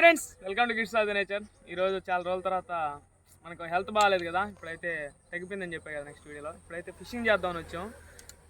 Friends welcome to kids of nature. ఈరోజు చాలా రోజుల తర్వాత మనకు హెల్త్ బాగాలేదు కదా ఇప్పుడైతే తగ్గిపోయిందని చెప్పా కదా నెక్స్ట్ వీడియోలో. ఇప్పుడైతే ఫిషింగ్ చేద్దామని వచ్చాం.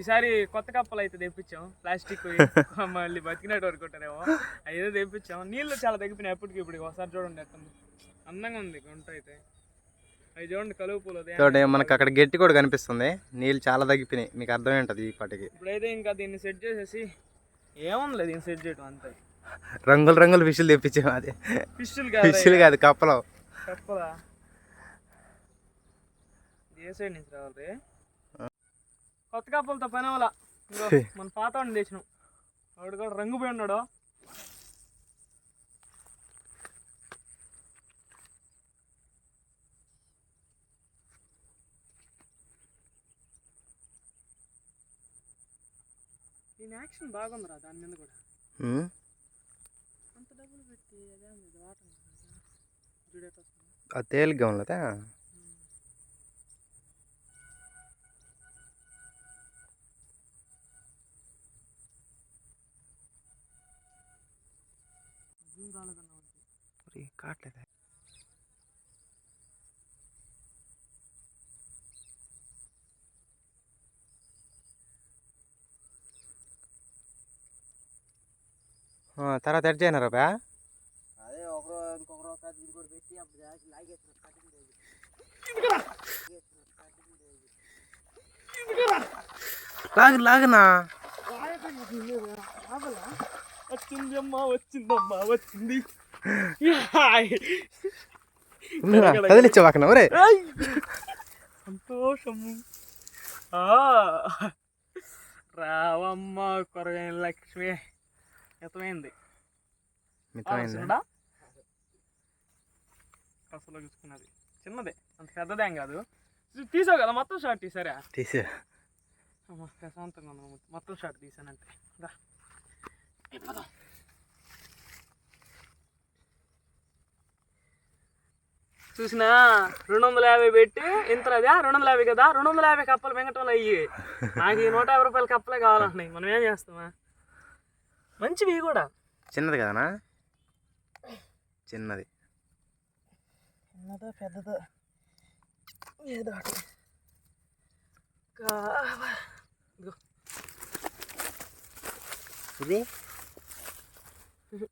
ఈసారి కొత్త కప్పలు అయితే తెప్పించాం. ప్లాస్టిక్ మళ్ళీ బతికినట్టు వరకు ఉంటారేమో ఏదో తెప్పించాం. నీళ్ళు చాలా తగ్గిపోయినాయి ఎప్పటికి ఇప్పుడు. ఒకసారి చూడండి ఎట్టుంది అందంగా ఉంది గుంట అయితే. అవి చూడండి కలుపు పూలు మనకు అక్కడ గట్టి కూడా కనిపిస్తుంది. నీళ్ళు చాలా తగ్గిపోయినాయి. మీకు అర్థమై ఉంటుంది ఈ పాటికి. ఇప్పుడైతే ఇంకా దీన్ని సెట్ చేసేసి ఏముంది దీన్ని సెట్ చేయడం అంతే. రంగులు రంగులు ఫిష్లు తెప్పించాము అది. ఫిష్లు కాదు ఫిష్లు కాదు కప్పలు. ఏ సైడ్ నుంచి రావాలి కొత్త కప్పలతో పని అవ్వాల? మన పాత వాడిని తెచ్చినాం. వాడు కూడా రంగు పోయి ఉన్నాడు. దీని యాక్షన్ బాగుందిరా దాని మీద కూడా ఉమ్, అంత డబ్బులు పెట్టి అదే ఉంది వాటర్ జుడేట్ వస్తుంది అది తేలిగ్గా ఉన్నదా జూమ్ కావట్లేదా తర్వాత ఎడ్ చేయనారా బా పెట్టి అప్పుడు లాగేసిన కటింగ్ లాగు లాగునా? వచ్చిందమ్మా వచ్చిందమ్మా వచ్చింది కదిలిచ్చావాకనా ఒరే! సంతోషము. ఆ, రావమ్మ కొరగైన లక్ష్మి. ఎతమైంది? మితమైందా? అసలు చూసుకున్నది. చిన్నదే అంత పెద్దదేం కాదు. తీసావు కదా మొత్తం షార్ట్ తీసారా? తీసే. ప్రశాంతంగా ఉన్నాను మొత్తం షార్ట్ తీసానంటే రా. చూసినా రెండు వందల యాభై పెట్టి ఇంత అదే రెండు వందల యాభై కదా రెండు వందల యాభై కప్పలు మింగటం అయ్యి నాకు ఈ నూట యాభై రూపాయల కప్పలే కావాలంటున్నాయి. మనం ఏం చేస్తామా? మంచివి కూడా. చిన్నది కదనా? చిన్నది. చిన్నదో పెద్దదో ఏదో. ఇది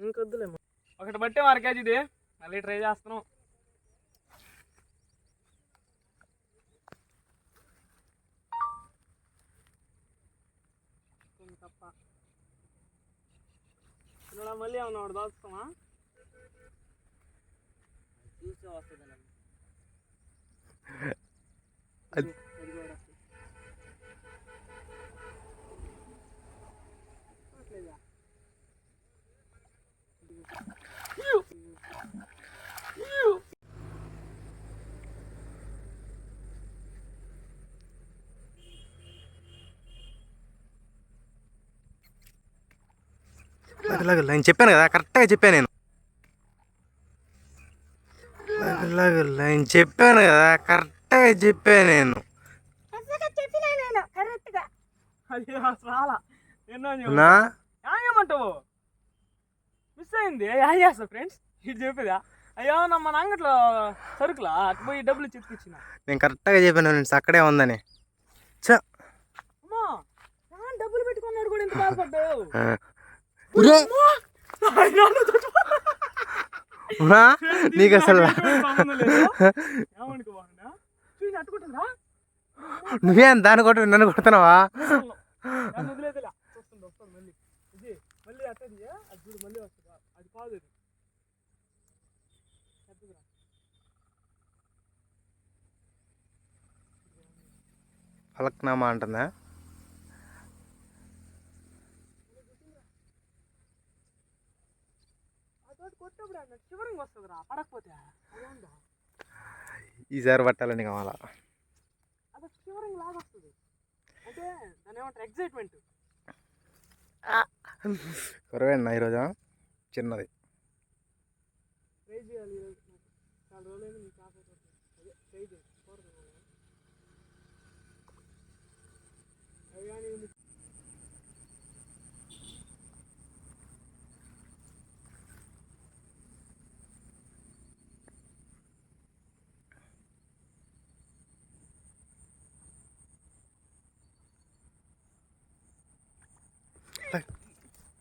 ఇంకొద్దులేమో ఒకటి బట్టే మరి కేజీ ఇది మళ్ళీ ట్రై చేస్తున్నాం తప్ప మళ్ళీ ఏమన్నా ఒకటి దాచుతామా చూస్తే వస్తుంది అది- అది కూడా వస్తుంది. అట్లేదా? లాగు, లాగు, నేను చెప్పాను కదా కరెక్ట్గా చెప్పాను నేను నేను చెప్పాను కదా కరెక్ట్గా చెప్పాను నేను అది చాలా ఎన్నో నా? ఏమంటావు? మిస్ అయింది. ఏం చేస్తా ఫ్రెండ్స్ ఇది చెప్పేదా? అయ్యో నా మన అంగట్లో సరుకులా? అటు పోయి డబ్బులు చెప్పుకొచ్చిన నేను కరెక్ట్గా చెప్పాను ఫ్రెండ్స్ అక్కడే ఉందని. చ అమ్మా డబ్బులు పెట్టుకున్నాడు కూడా ఇంత బాధపడ్డావు. చూసి అట్టుకుంటుందా నువ్వేం దాన్ని కొట్టు నన్ను కొడుతున్నావా? నన్ను వదిలేదులే వస్తుంది వస్తుంది మళ్ళీ ఇది మళ్ళీ అట్టది అది చూడు మళ్ళీ వస్తుందా అది కాదు అది పెద్దదిరా. పలక్నామా అంటుందా అదొకటి కొట్టప్పుడు అన్న చివరికి వస్తుందిరా పడకపోతే. అదేందా ఈసారి పట్టాలని కావాలా? అది చివరికి లాగా వస్తుంది. అంటే దాని ఏమంటారు ఎగ్జైట్మెంట్ కురవేనా ఈరోజు చిన్నది. ట్రై చేయాలి ఈరోజు నాకు చాలా రోజులైంది మీకు కాకపోతే అదే ట్రై చేయాలి కోరుతున్నాను అవి కానీ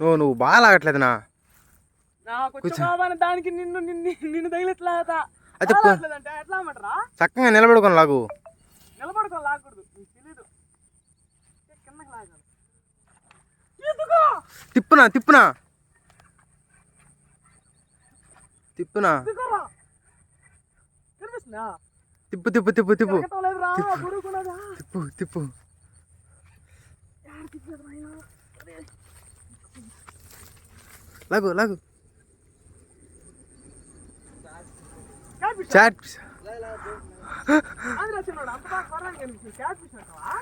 నువ్వు నువ్వు బాగా లాగట్లేదునా దానికి నిన్ను నిన్ను నిన్ను తగిలిట్లేదా అయితే చక్కగా నిలబడుకొని లాగు. నిలబడుకొని లాగకూడదు తిప్పునా తిప్పునా? తిప్పునా? తిప్పు తిప్పు తిప్పు తిప్పు. తిప్పు. తిప్పు యాడ తిప్పలేదు నాయనా అరే లాగు లాగు క్యాట్ ఫిష్ చాట్ అది చిన్నోడు అంత బాగా కొరడానికి కనిపిస్తుంది క్యాట్ చాట్ అంటావా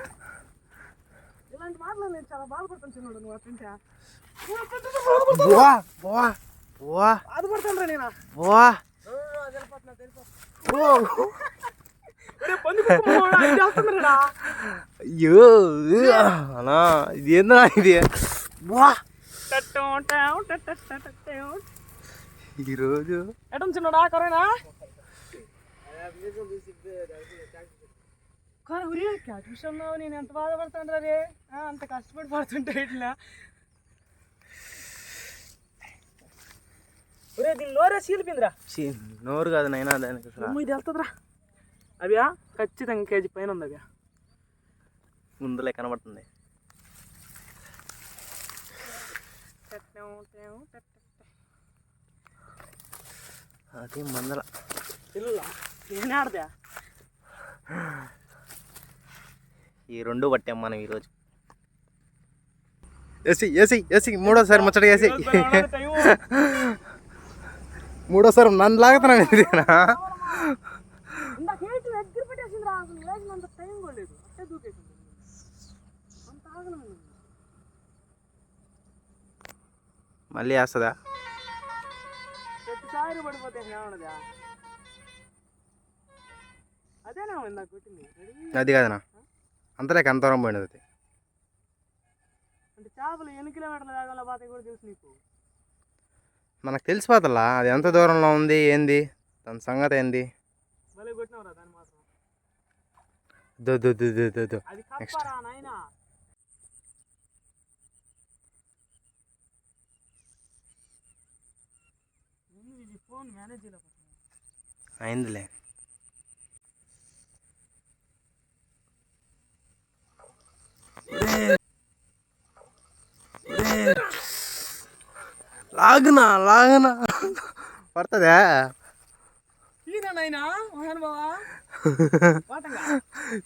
ఇలాంటి మాటలు నేను చాలా బాధపడతాను చిన్నోడు నువ్వు అట్టుంటే బాధపడతాను రా నేను అయ్యో అనా ఇది ఏందా ఇది? వా ఈరోజు ఎటం చిన్నోడా కరోనా? క్యాట్ విషయంలో నేను ఎంత బాధపడతాను రే? అంత కష్టపడి పడుతుంటే ఇట్లా ఒరే దీని నోరే సీలిపోయిందిరా ఛీ, నోరు కాదు నైనా దానికి ఇది వెళ్తుందిరా. అవ్యా ఖచ్చితంగా కేజీ పైన ఉంది అవ్యా. ముందులే కనబడుతుంది. అది మందల. ఆడదా? ఈ రెండు పట్టాం మనం ఈరోజు. ఏసి ఏసి ఏసి మూడోసారి ముచ్చట వేసి మూడోసారి నన్ను అసలు. లేచినంత టైం కూడా లేదు. అట్టే దూకేసింది. అంత ఆగలేదు మళ్ళీ వేస్తుందా అది కాదనా అంతలేక అంత దూరం పోయినది అది. అంటే చేపలు ఎన్ని కిలోమీటర్ల వేగంలో పోతాయి కూడా తెలుసు నీకు? మనకు తెలిసిపోతలా అది ఎంత దూరంలో ఉంది ఏంది? దాని సంగతి ఏంది? భలే అయిందిలే. లాగునా లాగునా. పడుతుందా?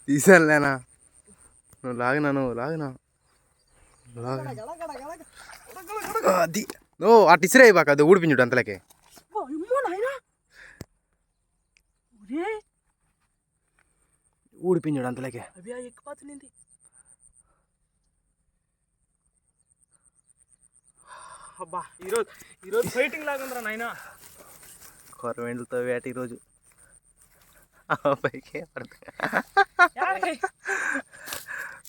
తీసానులేనా నువ్వు లాగినా నువ్వు లాగినా? అది. నువ్వు అటు ఇసిరే బాక అది ఊడిపించుడు అంతలకే. ఓ ఇమ్మో నాయనా ఒరే ఊడిపించుడు అంతలకే అవి ఎక్కిపోతుంది అబ్బా ఈరోజు ఈరోజు ఫైటింగ్ లాగా ఉందిరా నాయనా కొరవెండులతో వేట ఈరోజు పైకే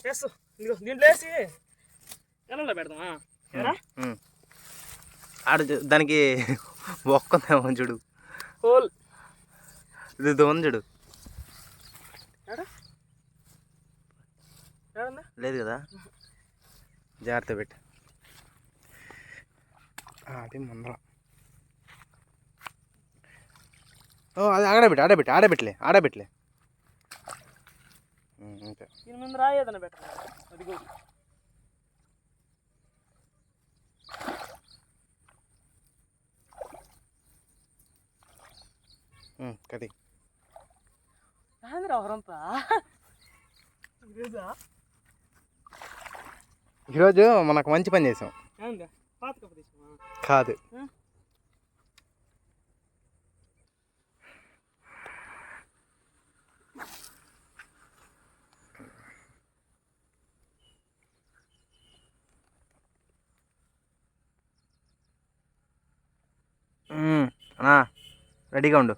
వేసు దీంట్లో వేసి ఎలా పెడదామా. ఆడ దానికి ఒక్కుందేమో చూడు. హోల్. ఇది ఉంది చూడు. లేదు కదా? జాగ్రత్త పెట్టు. అది ముందర. ఓ అది ఆడబెట్టు ఆడబెట్టు ఆడబెట్టలే ఆడబెట్టలే ఉమ్, అంతే. దీని ముందు రాయేదన్న పెట్టరా అదిగో. కది ఈరోజు మనకు మంచి పని చేసాం కాదు ఆ? ఉమ్, అన్నా రెడీగా ఉండు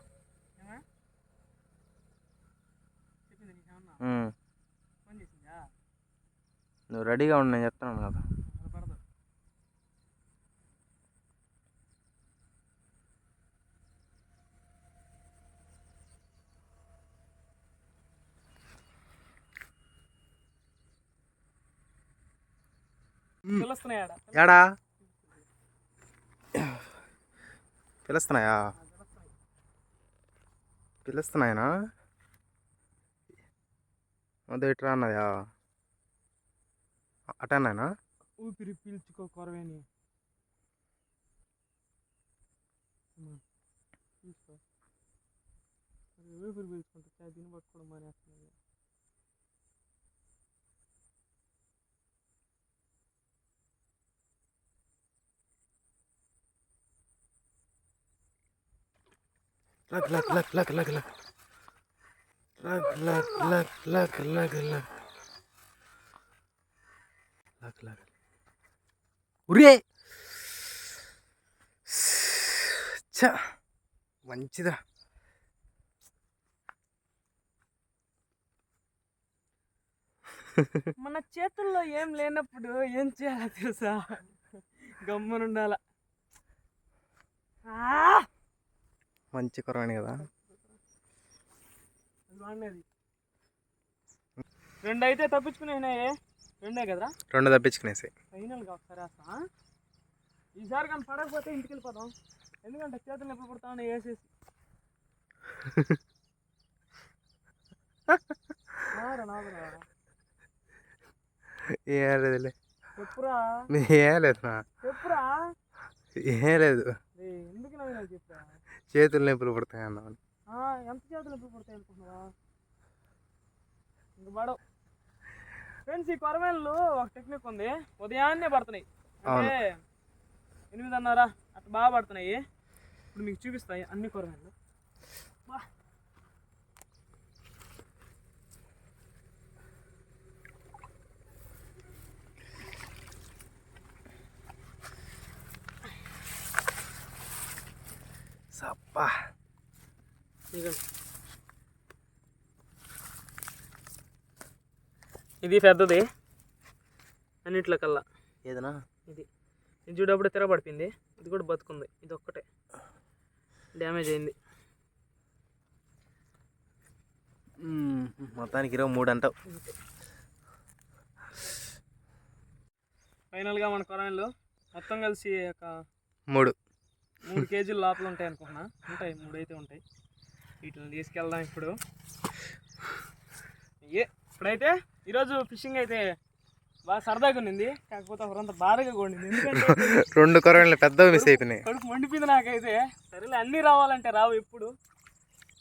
నువ్వు రెడీగా ఉండు నేను చెప్తున్నాను కదా. ఏడా? పిలుస్తున్నాయా? పిలుస్తున్నాయనా? అదే ఇట్రా అన్నదా అటన్నాయనా ఊపిరి పీల్చుకో కొరవేని తీసుకో ఊపిరి పీల్చుకుంటే దీన్ని పట్టుకోవడం మానేస్తుంది లక్ లక్ లక్ లక్ లక్ లక్ లక్ లక్ లక్ లక్ లక్ లక్ లక్ లక్ ఉరే మంచిదా మన చేతుల్లో ఏం లేనప్పుడు ఏం చేయాలో తెలుసా? గమ్మునుండాల మంచి కొరవాణి కదా. రెండు అయితే తప్పించుకునేనాయే రెండే కదరా? రెండు తప్పించుకునేసి. ఫైనల్గా ఒకసారి వేస్తా ఈసారి కానీ పడకపోతే ఇంటికి వెళ్ళిపోదాం ఎందుకంటే చేతులు ఎప్పుడు పుడతామని వేసేసి. ఏం లేదులే. చెప్పురా. ఏం లేదు నా. చెప్పురా. ఏం లేదు. ఎందుకు నవ్వు నాకు చెప్పురా చేతులు నొప్పులు పుడతాయి అన్నాను ఆ, ఎంత చేతులు ఎప్పుడు పుడతాయి అనుకుంటున్నావా? ఇంక పడవు. ఫ్రెండ్స్ ఈ కొరమేళ్ళు ఒక టెక్నిక్ ఉంది. ఉదయాన్నే పడుతున్నాయి. అంటే ఎనిమిదిన్నర అట్లా బాగా పడుతున్నాయి. ఇప్పుడు మీకు చూపిస్తాయి అన్ని బా. సప్పా. ఇది పెద్దది. అన్నిట్లో కల్లా ఏదనా ఇది. ఇది చూడప్పుడు తిరగబడిపోయింది ఇది కూడా బతుకుంది. ఇది ఒక్కటే డ్యామేజ్ అయింది. మొత్తానికి ఇరవై మూడు అంటావు. ఫైనల్గా మన కొరాయిన్లో మొత్తం కలిసి ఒక మూడు. మూడు కేజీలు లోపల ఉంటాయి అనుకుంటున్నా. ఉంటాయి. మూడు అయితే ఉంటాయి. వీటిని తీసుకెళ్దాం ఇప్పుడు. ఏ ఇప్పుడైతే ఈరోజు ఫిషింగ్ అయితే బాగా సరదాగా ఉన్నింది కాకపోతే ఒకరంత బాధగా ఎందుకంటే రెండు కొరవాళ్ళు పెద్దవి మిస్ అయిపోయినాయి. కడుపు మండిపోయింది నాకైతే. సరేలే అన్నీ రావాలంటే రావు ఎప్పుడు.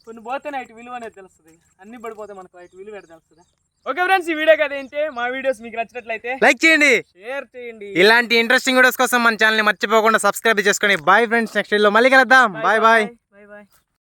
కొన్ని పోతేనే ఇటు విలువ అనేది తెలుస్తుంది. అన్ని పడిపోతే మనకు ఇటు విలువ తెలుస్తుంది. ఓకే ఫ్రెండ్స్ ఈ వీడియో కదా ఏంటి? మా వీడియోస్ మీకు నచ్చినట్లయితే లైక్ చేయండి. షేర్ చేయండి. ఇలాంటి ఇంట్రెస్టింగ్ వీడియోస్ కోసం మన ఛానల్ని మర్చిపోకుండా సబ్స్క్రైబ్ చేసుకొని. బాయ్ ఫ్రెండ్స్ నెక్స్ట్ వీడియోలో మళ్ళీ కలుద్దాం. Bye bye bye bye